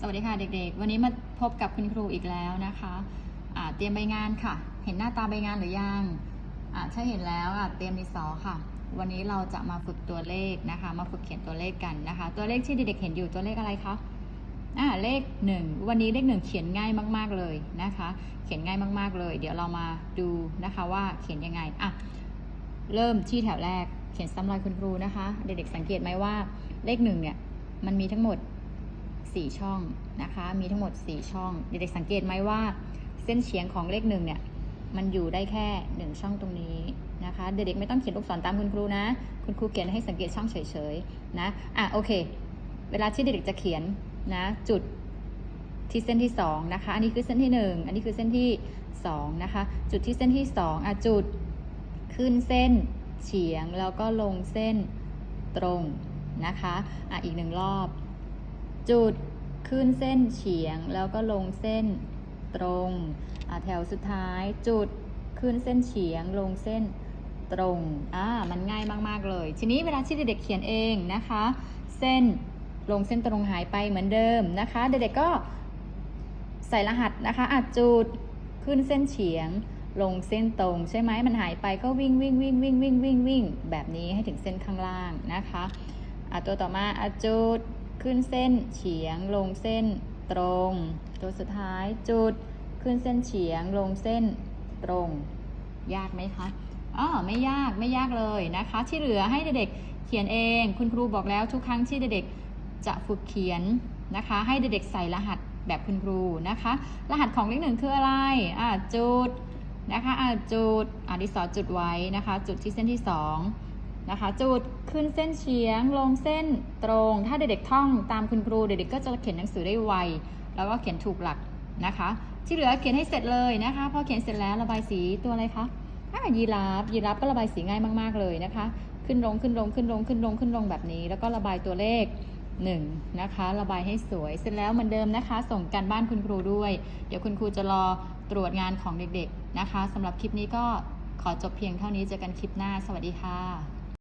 สวัสดีค่ะเด็กๆ วันนี้มาพบกับคุณครูอีกแล้วนะคะเตรียมใบงานค่ะ เห็นหน้าตาใบงานหรือยังถ้าเห็นแล้วเตรียมดินสอค่ะ วันนี้เราจะมาฝึกตัวเลขนะคะ มาฝึกเขียนตัวเลขกันนะคะ ตัวเลขที่เด็กๆเห็นอยู่ตัวเลขอะไรคะอ่าเลขหนึ่งวันนี้เลขหนึ่งเขียนง่ายมากๆเลยนะคะ เขียนง่ายมากๆเลย เดี๋ยวเรามาดูนะคะว่าเขียนยังไงอะเริ่มที่แถวแรกเขียนซ้ำรอยคุณครูนะคะ เด็กๆสังเกตไหมว่าเลขหนึ่งเนี่ยมันมีทั้งหมด 4 ช่องนะคะ มีทั้งหมด 4 ช่อง เด็กๆสังเกตไหมว่าเส้นเฉียงของเลขหนึ่งเนี่ย มันอยู่ได้แค่ 1 ช่องตรงนี้นะคะ เด็กๆไม่ต้องเขียนลูกศรตามคุณครูนะ คุณครูเขียนให้สังเกตช่องเฉยๆนะ อะโอเค เวลาที่เด็กๆจะเขียนนะจุดที่เส้นที่2นะคะ อันนี้คือเส้นที่ 1 อันนี้คือเส้นที่2นะคะ จุดที่เส้นที่2อะจุดขึ้นเส้นเฉียงแล้วก็ลงเส้นตรงนะคะ อะอีกหนึ่งรอบ จุดขึ้นเส้นเฉียง แล้วก็ลงเส้นตรงแถวสุดท้ายจุดขึ้นเส้นเฉียง ลงเส้นตรงอ่ามันง่ายมาก ๆ เลย ทีนี้เวลาที่เด็กๆเขียนเองนะคะ เส้นลงเส้นตรงหายไปเหมือนเดิมนะคะ เด็กๆก็ใส่รหัสนะคะอจุดขึ้นเส้นเฉียง ลงเส้นตรง ใช่ไหมมันหายไปก็วิ่งวิ่งวิ่งวิ่งวิ่งวิ่งวิ่งแบบนี้ให้ถึงเส้นข้างล่างนะคะอะตัวต่อมาอจุด ขึ้นเส้นเฉียงลงเส้นตรง ตัวสุดท้ายจุดขึ้นเส้นเฉียงลงเส้นตรง ยากไหมคะอ๋อไม่ยากไม่ยากเลยนะคะ ที่เหลือให้เด็กๆเขียนเอง คุณครูบอกแล้วทุกครั้งที่เด็กๆจะฝึกเขียนนะคะ ให้เด็กๆใส่รหัสแบบคุณครูนะคะ รหัสของเลขหนึ่งคืออะไรอ่าจุดนะคะอ่าจุดอ่าดิสอจุดไว้นะคะ จุดที่เส้นที่สอง นะคะ จุดขึ้นเส้นเฉียง ลงเส้นตรง ถ้าเด็กๆท่องตามคุณครูเด็กๆก็จะเขียนหนังสือได้ไว แล้วก็เขียนถูกหลักนะคะ ที่เหลือเขียนให้เสร็จเลยนะคะ พอเขียนเสร็จแล้วระบายสีตัวอะไรคะอ่ายีราฟยีราฟก็ระบายสีง่ายมากๆเลยนะคะ ขึ้นลงขึ้นลงขึ้นลงขึ้นลงขึ้นลงแบบนี้ แล้วก็ระบายตัวเลข1นะคะ ระบายให้สวย เสร็จแล้วเหมือนเดิมนะคะ ส่งการบ้านคุณครูด้วย เดี๋ยวคุณครูจะรอตรวจงานของเด็กๆนะคะสำหรับคลิปนี้ก็ขอจบเพียงเท่านี้ เจอกันคลิปหน้า สวัสดีค่ะ